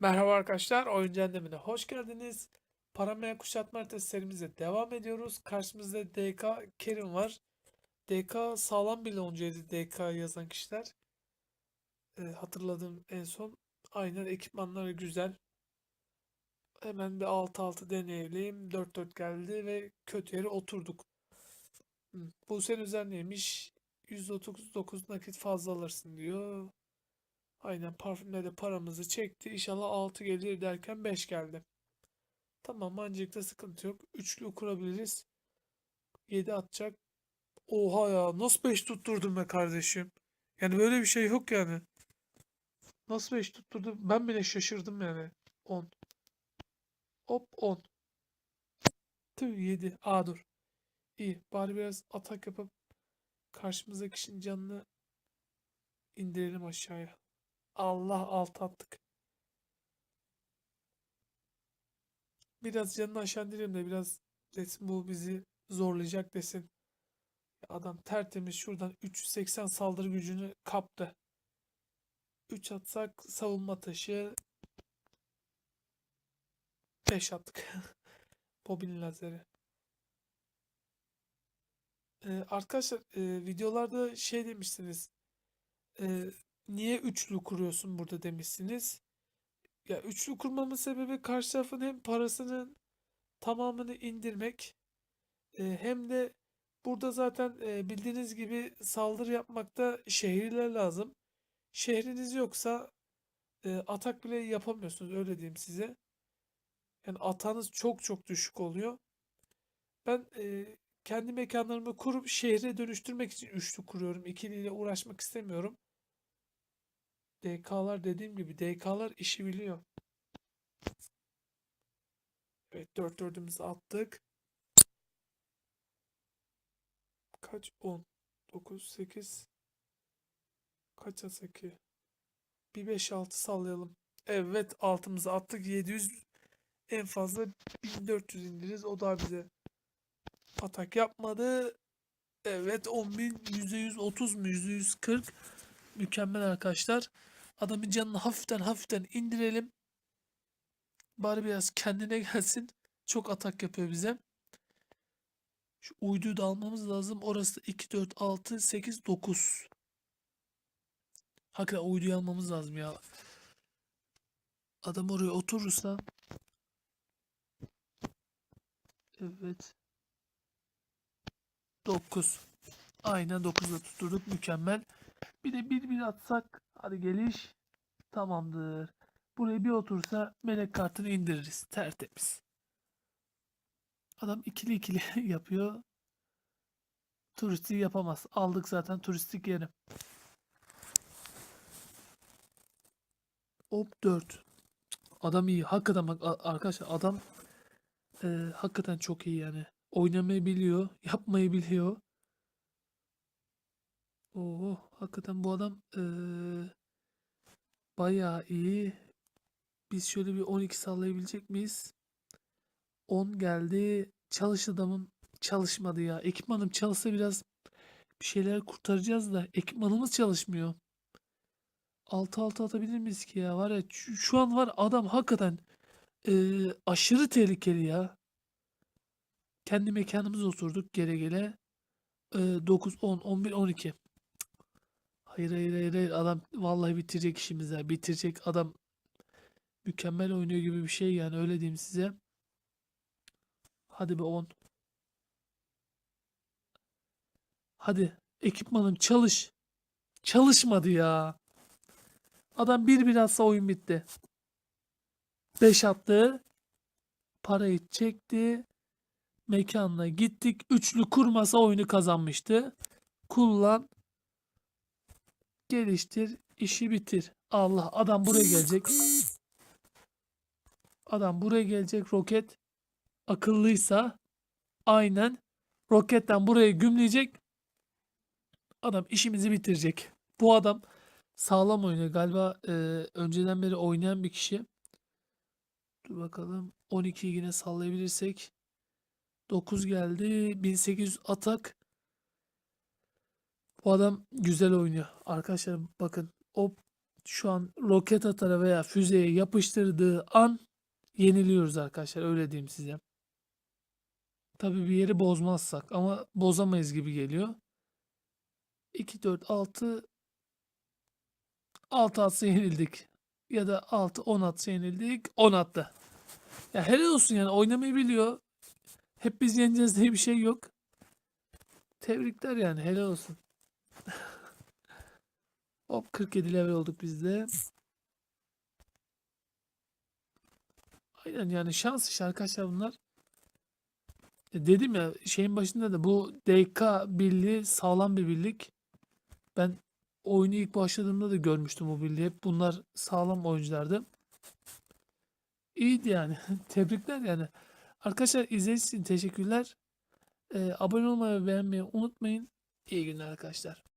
Merhaba arkadaşlar, Oyuncu Endemi'ne hoş geldiniz. Paramaya kuşatma haritası serimize devam ediyoruz. Karşımızda DK Kerim var. DK sağlam bir loncaydı DK yazan kişiler. Ee, hatırladığım en son. Aynen ekipmanları güzel. Hemen bir 6-6 deneyelim. 4-4 geldi ve kötü yere oturduk. Bu senin üzerineymiş. 139 nakit fazla alırsın diyor. Aynen parfümle de paramızı çekti. İnşallah 6 gelir derken 5 geldi. Tamam mancıkta sıkıntı yok. Üçlü kurabiliriz. 7 atacak. Oha ya nasıl 5 tutturdum be kardeşim. Yani böyle bir şey yok yani. Nasıl 5 tutturdum ben bile şaşırdım yani. 10. Hop 10. Tüh 7. Aa dur. İyi bari biraz atak yapıp karşımızdaki kişinin canını indirelim aşağıya. Allah alt attık. Biraz canını aşağı indirelim de biraz desin bu bizi zorlayacak desin. Adam tertemiz şuradan 380 saldırı gücünü kaptı. 3 atsak savunma taşı 5 attık. Bobin lazeri. Ee, arkadaşlar e, videolarda şey demişsiniz. E, niye üçlü kuruyorsun burada demişsiniz. Ya üçlü kurmamın sebebi karşı tarafın hem parasının tamamını indirmek e, hem de burada zaten e, bildiğiniz gibi saldırı yapmakta şehirler lazım. Şehriniz yoksa e, atak bile yapamıyorsunuz öyle diyeyim size. Yani atağınız çok çok düşük oluyor. Ben e, kendi mekanlarımı kurup şehre dönüştürmek için üçlü kuruyorum. İkiliyle uğraşmak istemiyorum. DK'lar dediğim gibi DK'lar işi biliyor. Evet 4 dördümüzü attık. Kaç? 10, 9, 8. Kaç atsak ki? Bir 5 6 sallayalım. Evet altımızı attık. 700 en fazla 1400 indiririz. O da bize atak yapmadı. Evet 10.000 %130 mu %140 mükemmel arkadaşlar. Adamın canını hafiften hafiften indirelim. Bari biraz kendine gelsin. Çok atak yapıyor bize. Şu uyduyu da almamız lazım. Orası da 2, 4, 6, 8, 9. Hakikaten uyduyu almamız lazım ya. Adam oraya oturursa. Evet. 9. Aynen 9'da tutturduk. Mükemmel. Bir de bir bir atsak. Hadi geliş. Tamamdır. Buraya bir otursa melek kartını indiririz. Tertemiz. Adam ikili ikili yapıyor. Turisti yapamaz. Aldık zaten turistik yeri. Hop 4. Adam iyi. Hakikaten bak arkadaşlar adam e, hakikaten çok iyi yani. Oynamayı biliyor. Yapmayı biliyor. Oo, hakikaten bu adam e, bayağı iyi. Biz şöyle bir 12 sallayabilecek miyiz? 10 geldi. Çalış adamım. Çalışmadı ya. Ekipmanım çalışsa biraz bir şeyler kurtaracağız da ekipmanımız çalışmıyor. 6-6 atabilir miyiz ki ya? Var ya şu, an var adam hakikaten eee, aşırı tehlikeli ya. Kendi mekanımıza oturduk gele gele. Eee, 9, 10, 11, 12. Hayır hayır hayır hayır adam vallahi bitirecek işimizi ya. Bitirecek adam mükemmel oynuyor gibi bir şey yani öyle diyeyim size. Hadi be 10. Hadi ekipmanım çalış. Çalışmadı ya. Adam bir bir atsa oyun bitti. 5 attı. Parayı çekti. Mekanına gittik. Üçlü kurmasa oyunu kazanmıştı. Kullan. Geliştir. işi bitir. Allah adam buraya gelecek. Adam buraya gelecek roket. Akıllıysa aynen roketten buraya gümleyecek. Adam işimizi bitirecek. Bu adam sağlam oynuyor. Galiba e, önceden beri oynayan bir kişi. Dur bakalım. 12'yi yine sallayabilirsek. 9 geldi. 1800 atak. Bu adam güzel oynuyor. Arkadaşlar bakın o şu an roket atara veya füzeye yapıştırdığı an yeniliyoruz arkadaşlar öyle diyeyim size. Tabii bir yeri bozmazsak ama bozamayız gibi geliyor. 2 4 6 6 atsa yenildik. Ya da 6 10 atsa yenildik. 10 attı. Ya helal olsun yani oynamayı biliyor. Hep biz yeneceğiz diye bir şey yok. Tebrikler yani helal olsun. Hop 47 level olduk biz de. Aynen yani şans işi arkadaşlar bunlar. E dedim ya şeyin başında da bu DK birliği sağlam bir birlik. Ben oyunu ilk başladığımda da görmüştüm bu birliği. Hep bunlar sağlam oyunculardı. İyiydi yani. Tebrikler yani. Arkadaşlar izlediğiniz için teşekkürler. Ee, abone olmayı ve beğenmeyi unutmayın. İyi günler arkadaşlar.